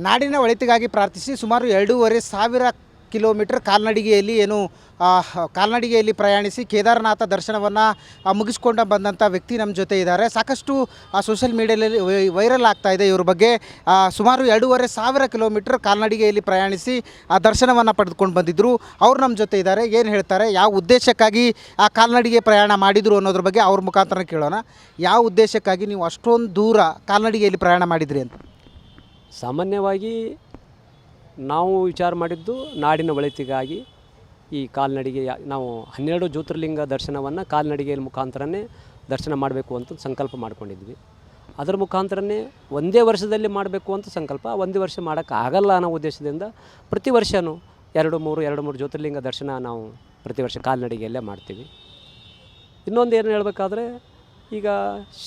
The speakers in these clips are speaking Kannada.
ನಾಡಿನ ಒಳಿತಿಗಾಗಿ ಪ್ರಾರ್ಥಿಸಿ ಸುಮಾರು ಎರಡೂವರೆ ಸಾವಿರ ಕಿಲೋಮೀಟರ್ ಕಾಲ್ನಡಿಗೆಯಲ್ಲಿ ಏನು ಕಾಲ್ನಡಿಗೆಯಲ್ಲಿ ಪ್ರಯಾಣಿಸಿ ಕೇದಾರನಾಥ ದರ್ಶನವನ್ನು ಮುಗಿಸ್ಕೊಂಡು ಬಂದಂಥ ವ್ಯಕ್ತಿ ನಮ್ಮ ಜೊತೆ ಇದ್ದಾರೆ. ಸಾಕಷ್ಟು ಸೋಷಿಯಲ್ ಮೀಡಿಯಾದಲ್ಲಿ ವೈರಲ್ ಆಗ್ತಾ ಇದೆ ಇವ್ರ ಬಗ್ಗೆ. ಸುಮಾರು ಎರಡೂವರೆ ಸಾವಿರ ಕಿಲೋಮೀಟರ್ ಕಾಲ್ನಡಿಗೆಯಲ್ಲಿ ಪ್ರಯಾಣಿಸಿ, ಆ, ದರ್ಶನವನ್ನು ಪಡೆದುಕೊಂಡು ಬಂದಿದ್ದರು ಅವ್ರು ನಮ್ಮ ಜೊತೆ ಇದ್ದಾರೆ. ಏನು ಹೇಳ್ತಾರೆ? ಯಾವ ಉದ್ದೇಶಕ್ಕಾಗಿ, ಆ, ಕಾಲ್ನಡಿಗೆ ಪ್ರಯಾಣ ಮಾಡಿದರು ಅನ್ನೋದ್ರ ಬಗ್ಗೆ ಅವ್ರ ಮುಖಾಂತರ ಕೇಳೋಣ. ಯಾವ ಉದ್ದೇಶಕ್ಕಾಗಿ ನೀವು ಅಷ್ಟೊಂದು ದೂರ ಕಾಲ್ನಡಿಗೆಯಲ್ಲಿ ಪ್ರಯಾಣ ಮಾಡಿದ್ರಿ ಅಂತ. ಸಾಮಾನ್ಯವಾಗಿ ನಾವು ವಿಚಾರ ಮಾಡಿದ್ದು ನಾಡಿನ ಒಳಿತಿಗಾಗಿ ಈ ಕಾಲ್ನಡಿಗೆ, ನಾವು ಹನ್ನೆರಡು ಜ್ಯೋತಿರ್ಲಿಂಗ ದರ್ಶನವನ್ನು ಕಾಲ್ನಡಿಗೆಯ ಮುಖಾಂತರನೇ ದರ್ಶನ ಮಾಡಬೇಕು ಅಂತ ಸಂಕಲ್ಪ ಮಾಡ್ಕೊಂಡಿದ್ವಿ. ಅದರ ಮುಖಾಂತರನೇ ಒಂದೇ ವರ್ಷದಲ್ಲಿ ಮಾಡಬೇಕು ಅಂತ ಸಂಕಲ್ಪ, ಒಂದೇ ವರ್ಷ ಮಾಡೋಕ್ಕಾಗಲ್ಲ ಅನ್ನೋ ಉದ್ದೇಶದಿಂದ ಪ್ರತಿ ವರ್ಷವೂ ಎರಡು ಮೂರು ಎರಡು ಮೂರು ಜ್ಯೋತಿರ್ಲಿಂಗ ದರ್ಶನ ನಾವು ಪ್ರತಿ ವರ್ಷ ಕಾಲ್ನಡಿಗೆಯಲ್ಲೇ ಮಾಡ್ತೀವಿ. ಇನ್ನೊಂದು ಏನು ಹೇಳಬೇಕಾದ್ರೆ ಈಗ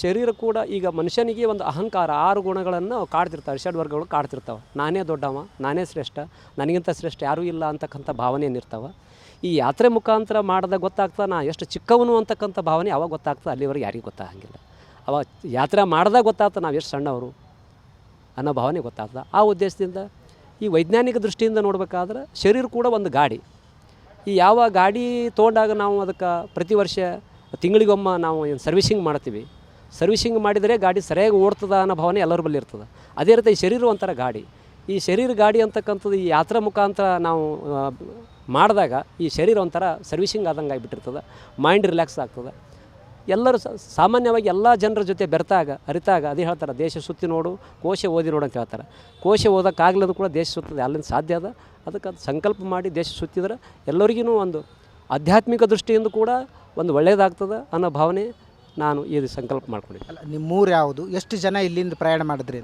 ಶರೀರ ಕೂಡ ಈಗ ಮನುಷ್ಯನಿಗೆ ಒಂದು ಅಹಂಕಾರ, ಆರು ಗುಣಗಳನ್ನು ಅವು ಕಾಡ್ತಿರ್ತಾವೆ ಷಡ್ ವರ್ಗಗಳು ಕಾಡ್ತಿರ್ತಾವೆ. ನಾನೇ ದೊಡ್ಡವ, ನಾನೇ ಶ್ರೇಷ್ಠ, ನನಗಿಂತ ಶ್ರೇಷ್ಠ ಯಾರೂ ಇಲ್ಲ ಅಂತಕ್ಕಂಥ ಭಾವನೆ ಏನಿರ್ತಾವೆ? ಈ ಯಾತ್ರೆ ಮುಖಾಂತರ ಮಾಡಿದಾಗ ಗೊತ್ತಾಗ್ತಾ ನಾ ಎಷ್ಟು ಚಿಕ್ಕವನು ಅಂತಕ್ಕಂಥ ಭಾವನೆ ಅವಾಗ ಗೊತ್ತಾಗ್ತದೆ, ಅಲ್ಲಿವರೆಗೆ ಯಾರಿಗೂ ಗೊತ್ತಾಗಂಗಿಲ್ಲ. ಅವಾಗ ಯಾತ್ರೆ ಮಾಡಿದಾಗ ಗೊತ್ತಾಗ್ತದೆ ನಾವು ಎಷ್ಟು ಸಣ್ಣವರು ಅನ್ನೋ ಭಾವನೆ ಗೊತ್ತಾಗ್ತದೆ. ಆ ಉದ್ದೇಶದಿಂದ ಈ ವೈಜ್ಞಾನಿಕ ದೃಷ್ಟಿಯಿಂದ ನೋಡಬೇಕಾದ್ರೆ ಶರೀರ ಕೂಡ ಒಂದು ಗಾಡಿ. ಈ ಯಾವ ಗಾಡಿ ತೊಗೊಂಡಾಗ ನಾವು ಅದಕ್ಕೆ ಪ್ರತಿ ವರ್ಷ ತಿಂಗಳಿಗೊಮ್ಮ ನಾವು ಏನು ಸರ್ವಿಸಿಂಗ್ ಮಾಡ್ತೀವಿ. ಸರ್ವಿಸಿಂಗ್ ಮಾಡಿದರೆ ಗಾಡಿ ಸರಿಯಾಗಿ ಓಡ್ತದ ಅನ್ನೋ ಭಾವನೆ ಎಲ್ಲರ ಬಳಿ ಇರ್ತದೆ. ಅದೇ ರೀತಿ ಈ ಶರೀರ ಒಂಥರ ಗಾಡಿ. ಈ ಶರೀರ ಗಾಡಿ ಅಂತಕ್ಕಂಥದ್ದು ಈ ಯಾತ್ರಾ ಮುಖಾಂತರ ನಾವು ಮಾಡಿದಾಗ ಈ ಶರೀರ ಒಂಥರ ಸರ್ವಿಸಿಂಗ್ ಆದಂಗೆ ಆಗಿಬಿಟ್ಟಿರ್ತದೆ. ಮೈಂಡ್ ರಿಲ್ಯಾಕ್ಸ್ ಆಗ್ತದೆ. ಎಲ್ಲರೂ ಸಾಮಾನ್ಯವಾಗಿ ಎಲ್ಲ ಜನರ ಜೊತೆ ಬೆರೆತಾಗ, ಅರಿತಾಗ ಅದೇ ಹೇಳ್ತಾರೆ, ದೇಶ ಸುತ್ತಿ ನೋಡು, ಕೋಶ ಓದಿ ನೋಡು ಅಂತ ಹೇಳ್ತಾರೆ. ಕೋಶ ಓದೋಕ್ಕಾಗ್ಲದು ಕೂಡ ದೇಶ ಸುತ್ತದೆ, ಅಲ್ಲಿಂದ ಸಾಧ್ಯ ಅದ. ಅದಕ್ಕೆ ಅದು ಸಂಕಲ್ಪ ಮಾಡಿ ದೇಶ ಸುತ್ತಿದ್ರೆ ಎಲ್ಲರಿಗೂ ಒಂದು ಆಧ್ಯಾತ್ಮಿಕ ದೃಷ್ಟಿಯಿಂದ ಕೂಡ ಒಂದು ಒಳ್ಳೆಯದಾಗ್ತದೆ ಅನ್ನೋ ಭಾವನೆ ನಾನು ಇದು ಸಂಕಲ್ಪ ಮಾಡ್ಕೊಂಡಿದ್ದೆ ಅಲ್ಲ ನಿಮ್ಮೂರು ಯಾವುದು? ಎಷ್ಟು ಜನ ಇಲ್ಲಿಂದ ಪ್ರಯಾಣ ಮಾಡಿದ್ರಿ?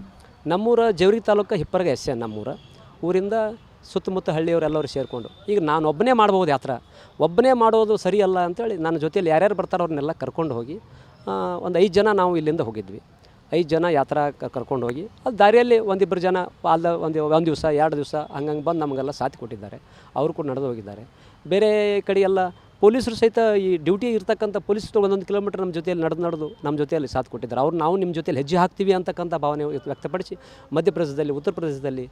ನಮ್ಮೂರ ಜವರಿ ತಾಲೂಕು ಹಿಪ್ಪರಗ ಎಸ್ ಎನ್ ನಮ್ಮೂರ. ಊರಿಂದ ಸುತ್ತಮುತ್ತ ಹಳ್ಳಿಯವರೆಲ್ಲರೂ ಸೇರಿಕೊಂಡು. ಈಗ ನಾನು ಒಬ್ಬನೇ ಮಾಡ್ಬೋದು ಯಾತ್ರ. ಒಬ್ಬನೇ ಮಾಡೋದು ಸರಿಯಲ್ಲ ಅಂತೇಳಿ ನನ್ನ ಜೊತೆಯಲ್ಲಿ ಯಾರ್ಯಾರು ಬರ್ತಾರೋ ಅವ್ರನ್ನೆಲ್ಲ ಕರ್ಕೊಂಡು ಹೋಗಿ ಒಂದು ಐದು ಜನ ನಾವು ಇಲ್ಲಿಂದ ಹೋಗಿದ್ವಿ. ಐದು ಜನ ಯಾತ್ರ ಕರ್ಕೊಂಡು ಹೋಗಿ ಅದು ದಾರಿಯಲ್ಲಿ ಒಂದಿಬ್ಬರು ಜನ ಅಲ್ಲ ಒಂದು ಒಂದು ದಿವಸ ಎರಡು ದಿವಸ ಹಂಗಂಗೆ ಬಂದು ನಮಗೆಲ್ಲ ಸಾಥಿ ಕೊಟ್ಟಿದ್ದಾರೆ. ಅವರು ಕೂಡ ನಡೆದು ಹೋಗಿದ್ದಾರೆ. ಬೇರೆ ಕಡೆ ಎಲ್ಲ ಪೊಲೀಸರು ಸಹಿತ ಈ ಡ್ಯೂಟಿ ಇರ್ತಕ್ಕಂಥ ಪೊಲೀಸರು ಒಂದೊಂದು ಕಿಲೋಮೀಟರ್ ನಮ್ಮ ಜೊತೆಯಲ್ಲಿ ನಡೆದು ನಡೆದು ನಮ್ಮ ಜೊತೆಯಲ್ಲಿ ಸಾಥ್ ಕೊಟ್ಟಿದ್ದಾರೆ. ಅವ್ರು ನಾವು ನಿಮ್ಮ ಜೊತೆಯಲ್ಲಿ ಹೆಜ್ಜೆ ಹಾಕ್ತೀವಿ ಅಂತಕ್ಕಂಥ ಭಾವನೆ ವ್ಯಕ್ತಪಡಿಸಿ ಮಧ್ಯಪ್ರದೇಶದಲ್ಲಿ, ಉತ್ತರ ಪ್ರದೇಶದಲ್ಲಿ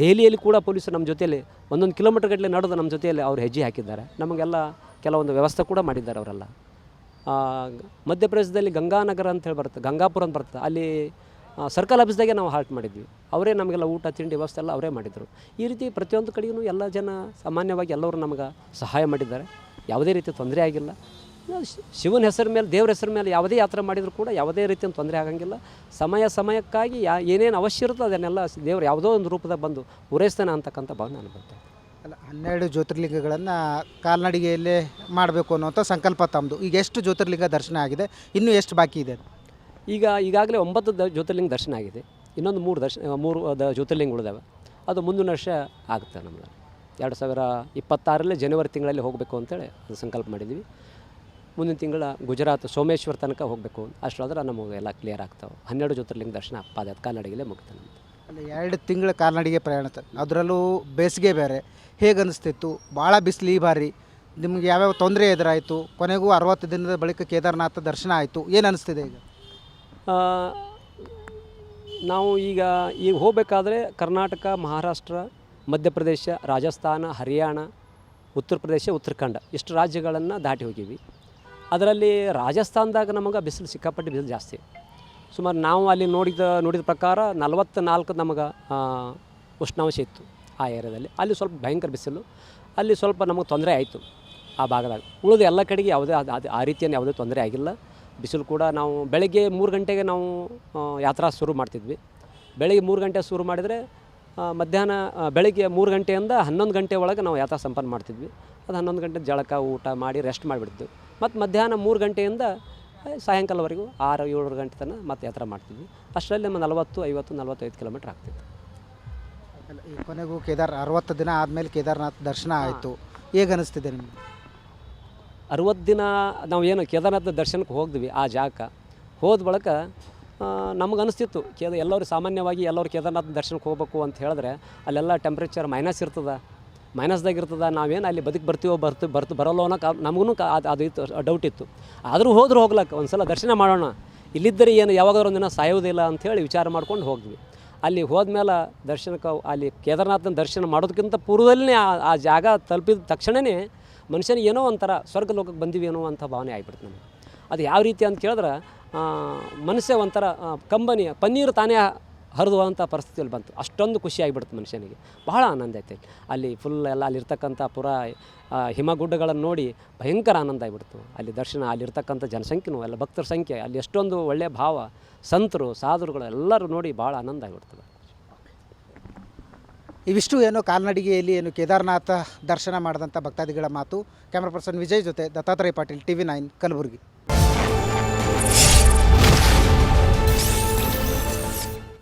ದೆಹಲಿಯಲ್ಲಿ ಕೂಡ ಪೊಲೀಸರು ನಮ್ಮ ಜೊತೆಯಲ್ಲಿ ಒಂದೊಂದು ಕಿಲೋಮೀಟರ್ ಗಟ್ಟಲೆ ನಡೆದು ನಮ್ಮ ಜೊತೆಯಲ್ಲಿ ಅವ್ರು ಹೆಜ್ಜೆ ಹಾಕಿದ್ದಾರೆ. ನಮಗೆಲ್ಲ ಕೆಲವೊಂದು ವ್ಯವಸ್ಥೆ ಕೂಡ ಮಾಡಿದ್ದಾರೆ ಅವರೆಲ್ಲ. ಮಧ್ಯಪ್ರದೇಶದಲ್ಲಿ ಗಂಗಾನಗರ ಅಂತ ಹೇಳಿ ಬರುತ್ತೆ, ಗಂಗಾಪುರ ಅಂತ ಬರ್ತದೆ ಅಲ್ಲಿ ಸರ್ಕಲ್ ಆಫೀಸ್ದಾಗೆ ನಾವು ಹಾಲ್ಟ್ ಮಾಡಿದ್ವಿ. ಅವರೇ ನಮಗೆಲ್ಲ ಊಟ, ತಿಂಡಿ ವ್ಯವಸ್ಥೆ ಎಲ್ಲ ಅವರೇ ಮಾಡಿದರು. ಈ ರೀತಿ ಪ್ರತಿಯೊಂದು ಕಡೆಯೂ ಎಲ್ಲ ಜನ ಸಾಮಾನ್ಯವಾಗಿ ಎಲ್ಲರೂ ನಮಗೆ ಸಹಾಯ ಮಾಡಿದ್ದಾರೆ. ಯಾವುದೇ ರೀತಿ ತೊಂದರೆ ಆಗಿಲ್ಲ. ಶಿವನ ಹೆಸರು ಮೇಲೆ ದೇವ್ರ ಹೆಸರು ಮೇಲೆ ಯಾವುದೇ ಯಾತ್ರೆ ಮಾಡಿದರೂ ಕೂಡ ಯಾವುದೇ ರೀತಿಯ ತೊಂದರೆ ಆಗಂಗಿಲ್ಲ. ಸಮಯ ಸಮಯಕ್ಕಾಗಿ ಯಾ ಏನೇನು ಅವಶ್ಯ ಇರುತ್ತೋ ಅದನ್ನೆಲ್ಲ ದೇವ್ರು ಯಾವುದೋ ಒಂದು ರೂಪದಾಗ ಬಂದು ಪೂರೈಸ್ತಾನೆ ಅಂತಕ್ಕಂಥ ಭಾವನೆ ನಾನು ಬರ್ತೇನೆ ಅಲ್ಲ ಹನ್ನೆರಡು ಜ್ಯೋತಿರ್ಲಿಂಗಗಳನ್ನು ಕಾಲ್ನಡಿಗೆಯಲ್ಲೇ ಮಾಡಬೇಕು ಅನ್ನೋಂಥ ಸಂಕಲ್ಪ ತಮ್ಮದು ಈಗ ಎಷ್ಟು ಜ್ಯೋತಿರ್ಲಿಂಗ ದರ್ಶನ ಆಗಿದೆ? ಇನ್ನೂ ಎಷ್ಟು ಬಾಕಿ ಇದೆ? ಈಗ ಈಗಾಗಲೇ ಒಂಬತ್ತು ದ ಜ್ಯೋತಿರ್ಲಿಂಗ ದರ್ಶನ ಆಗಿದೆ. ಇನ್ನೊಂದು ಮೂರು ದರ್ಶನ ಮೂರು ದ ಜ್ಯೋತಿರ್ಲಿಂಗ ಉಳಿದಾವೆ ಅದು ಮುಂದಿನ ವರ್ಷ ಆಗುತ್ತೆ ನಮ್ಗೆ ಎರಡು ಸಾವಿರ ಇಪ್ಪತ್ತಾರರಲ್ಲಿ ಜನವರಿ ತಿಂಗಳಲ್ಲಿ ಹೋಗಬೇಕು ಅಂತೇಳಿ ಅದು ಸಂಕಲ್ಪ ಮಾಡಿದ್ವಿ ಮುಂದಿನ ತಿಂಗಳ ಗುಜರಾತ್ ಸೋಮೇಶ್ವರ ತನಕ ಹೋಗಬೇಕು. ಅಷ್ಟಾದ್ರೆ ನಮಗೆ ಎಲ್ಲ ಕ್ಲಿಯರ್ ಆಗ್ತಾವೆ. ಹನ್ನೆರಡು ಜ್ಯೋತಿರ್ಲಿಂಗ ದರ್ಶನ ಪಾದ ಕಾಲ್ನಡಿಗೆಲ್ಲೇ ಮುಗಿತಾನೆ ನಮ್ದು. ಅಲ್ಲಿ ಎರಡು ತಿಂಗಳ ಕಾಲ್ನಡಿಗೆ ಪ್ರಯಾಣ ಅದರಲ್ಲೂ ಬೇಸಿಗೆ ಬೇರೆ. ಹೇಗೆ ಅನಿಸ್ತಿತ್ತು ಭಾಳ ಬಿಸಿಲು ಈ ಬಾರಿ. ನಿಮ್ಗೆ ಯಾವ್ಯಾವ ತೊಂದರೆ ಎದುರಾಯಿತು? ಕೊನೆಗೂ ಅರವತ್ತು ದಿನದ ಬಳಿಕ ಕೇದಾರನಾಥ ದರ್ಶನ ಆಯಿತು. ಏನು ಅನಿಸ್ತಿದೆ ಈಗ? ನಾವು ಈಗ ಈಗ ಹೋಗಬೇಕಾದ್ರೆ ಕರ್ನಾಟಕ ಮಹಾರಾಷ್ಟ್ರ ಮಧ್ಯಪ್ರದೇಶ, ರಾಜಸ್ಥಾನ, ಹರಿಯಾಣ, ಉತ್ತರ ಪ್ರದೇಶ, ಉತ್ತರಾಖಂಡ ಇಷ್ಟು ರಾಜ್ಯಗಳನ್ನು ದಾಟಿ ಹೋಗೀವಿ. ಅದರಲ್ಲಿ ರಾಜಸ್ಥಾನದಾಗ ನಮಗೆ ಬಿಸಿಲು ಸಿಕ್ಕಾಪಟ್ಟೆ ಬಿಸಿಲು ಜಾಸ್ತಿ. ಸುಮಾರು ನಾವು ಅಲ್ಲಿ ನೋಡಿದ ನೋಡಿದ ಪ್ರಕಾರ ನಲವತ್ತ ನಾಲ್ಕು ನಮಗೆ ಉಷ್ಣಾಂಶ ಇತ್ತು ಆ ಏರಿಯಾದಲ್ಲಿ. ಅಲ್ಲಿ ಸ್ವಲ್ಪ ಭಯಂಕರ ಬಿಸಿಲು. ಅಲ್ಲಿ ಸ್ವಲ್ಪ ನಮಗೆ ತೊಂದರೆ ಆಯಿತು ಆ ಭಾಗದಾಗ. ಉಳಿದ ಎಲ್ಲ ಕಡೆಗೆ ಯಾವುದೇ ಅದು ಆ ರೀತಿಯನ್ನು ಯಾವುದೇ ತೊಂದರೆ ಆಗಿಲ್ಲ. ಬಿಸಿಲು ಕೂಡ ನಾವು ಬೆಳಗ್ಗೆ ಮೂರು ಗಂಟೆಗೆ ನಾವು ಯಾತ್ರಾ ಶುರು ಮಾಡ್ತಿದ್ವಿ. ಬೆಳಗ್ಗೆ ಮೂರು ಗಂಟೆ ಶುರು ಮಾಡಿದರೆ ಮಧ್ಯಾಹ್ನ ಬೆಳಗ್ಗೆ ಮೂರು ಗಂಟೆಯಿಂದ ಹನ್ನೊಂದು ಗಂಟೆ ಒಳಗೆ ನಾವು ಯಾತ್ರಾ ಸಂಪನ್ನ ಮಾಡ್ತಿದ್ವಿ. ಅದು ಹನ್ನೊಂದು ಗಂಟೆ ಜಳಕ ಊಟ ಮಾಡಿ ರೆಸ್ಟ್ ಮಾಡಿಬಿಡ್ತೀವಿ ಮತ್ತು ಮಧ್ಯಾಹ್ನ ಮೂರು ಗಂಟೆಯಿಂದ ಸಾಯಂಕಾಲವರೆಗೂ ಆರು ಏಳು ಗಂಟೆ ತನಕ ಮತ್ತೆ ಯಾತ್ರೆ ಮಾಡ್ತಿದ್ವಿ. ಅಷ್ಟರಲ್ಲಿ ನಮ್ಮ ನಲವತ್ತು ಐವತ್ತು ನಲವತ್ತೈದು ಕಿಲೋಮೀಟ್ರ್ ಆಗ್ತಿತ್ತು. ಈ ಕೊನೆಗೂ ಕೇದಾರ್ ಅರವತ್ತು ದಿನ ಆದಮೇಲೆ ಕೇದಾರ್ನಾಥ್ ದರ್ಶನ ಆಯಿತು. ಹೇಗೆ ಅನಿಸ್ತಿದೆ ನಿಮಗೆ? ಅರವತ್ತು ದಿನ ನಾವು ಏನು ಕೇದಾರನಾಥ ದರ್ಶನಕ್ಕೆ ಹೋಗಿದ್ವಿ ಆ ಜಾಗ. ಹೋದ ಬಳಿಕ ನಮಗೆ ಅನಿಸ್ತಿತ್ತು ಕೇದ ಎಲ್ಲರೂ ಸಾಮಾನ್ಯವಾಗಿ ಎಲ್ಲರೂ ಕೇದಾರನಾಥ ದರ್ಶನಕ್ಕೆ ಹೋಗ್ಬೇಕು ಅಂತ ಹೇಳಿದ್ರೆ ಅಲ್ಲೆಲ್ಲ ಟೆಂಪ್ರೇಚರ್ ಮೈನಸ್ ಇರ್ತದೆ ಮೈನಸ್ದಾಗ ಇರ್ತದೆ, ನಾವೇನು ಅಲ್ಲಿ ಬದುಕು ಬರ್ತೀವೋ ಬರ್ತು ಬರ್ತು ಬರೋಲ್ಲೋ ಅನ್ನೋಕೆ ನಮಗೂ ಅದು ಇತ್ತು ಡೌಟ್ ಇತ್ತು. ಆದರೂ ಹೋದರೂ ಹೋಗ್ಲಕ್ಕೆ ಒಂದು ಸಲ ದರ್ಶನ ಮಾಡೋಣ. ಇಲ್ಲಿದ್ದರೆ ಏನು, ಯಾವಾಗಾದ್ರೂ ಒಂದಿನ ಸಾಯೋದಿಲ್ಲ ಅಂಥೇಳಿ ವಿಚಾರ ಮಾಡ್ಕೊಂಡು ಹೋದ್ವಿ. ಅಲ್ಲಿ ಹೋದ್ಮೇಲೆ ದರ್ಶನಕ್ಕೆ, ಅಲ್ಲಿ ಕೇದಾರನಾಥನ ದರ್ಶನ ಮಾಡೋದಕ್ಕಿಂತ ಪೂರ್ವದಲ್ಲೇ ಆ ಆ ಜಾಗ ತಲುಪಿದ ತಕ್ಷಣವೇ ಮನುಷ್ಯನಿಗೆ ಏನೋ ಒಂಥರ ಸ್ವರ್ಗ ಲೋಕಕ್ಕೆ ಬಂದಿವಿ ಅನ್ನೋ ಅಂಥ ಭಾವನೆ ಆಗಿಬಿಡ್ತು ನಮಗೆ. ಅದು ಯಾವ ರೀತಿ ಅಂತ ಕೇಳಿದ್ರೆ ಮನುಷ್ಯ ಒಂಥರ ಕಂಬನಿಯ ಕಂಬನಿ, ಪನ್ನೀರು ತಾನೇ ಹರಿದುವಂಥ ಪರಿಸ್ಥಿತಿಯಲ್ಲಿ ಬಂತು. ಅಷ್ಟೊಂದು ಖುಷಿಯಾಗಿಬಿಡ್ತು ಮನುಷ್ಯನಿಗೆ. ಬಹಳ ಆನಂದ ಐತೆ ಅಲ್ಲಿ ಫುಲ್ ಎಲ್ಲ ಅಲ್ಲಿರ್ತಕ್ಕಂಥ ಪುರ ಹಿಮಗುಡ್ಡಗಳನ್ನು ನೋಡಿ ಭಯಂಕರ ಆನಂದ ಆಗಿಬಿಡ್ತು. ಅಲ್ಲಿ ದರ್ಶನ, ಅಲ್ಲಿರ್ತಕ್ಕಂಥ ಜನಸಂಖ್ಯೆನೂ, ಎಲ್ಲ ಭಕ್ತರ ಸಂಖ್ಯೆ, ಅಲ್ಲಿ ಎಷ್ಟೊಂದು ಒಳ್ಳೆಯ ಭಾವ, ಸಂತರು, ಸಾಧುರುಗಳು, ಎಲ್ಲರೂ ನೋಡಿ ಭಾಳ ಆನಂದ ಆಗಿಬಿಡ್ತದೆ ಇವಿಷ್ಟು ಏನು ಕಾಲ್ನಡಿಗೆಯಲ್ಲಿ ಏನು ಕೇದಾರನಾಥ ದರ್ಶನ ಮಾಡಿದಂಥ ಭಕ್ತಾದಿಗಳ ಮಾತು. ಕ್ಯಾಮ್ರಾ ಪರ್ಸನ್ ವಿಜಯ್ ಜೊತೆ Dattatreya Patil T V nine, Kalaburagi.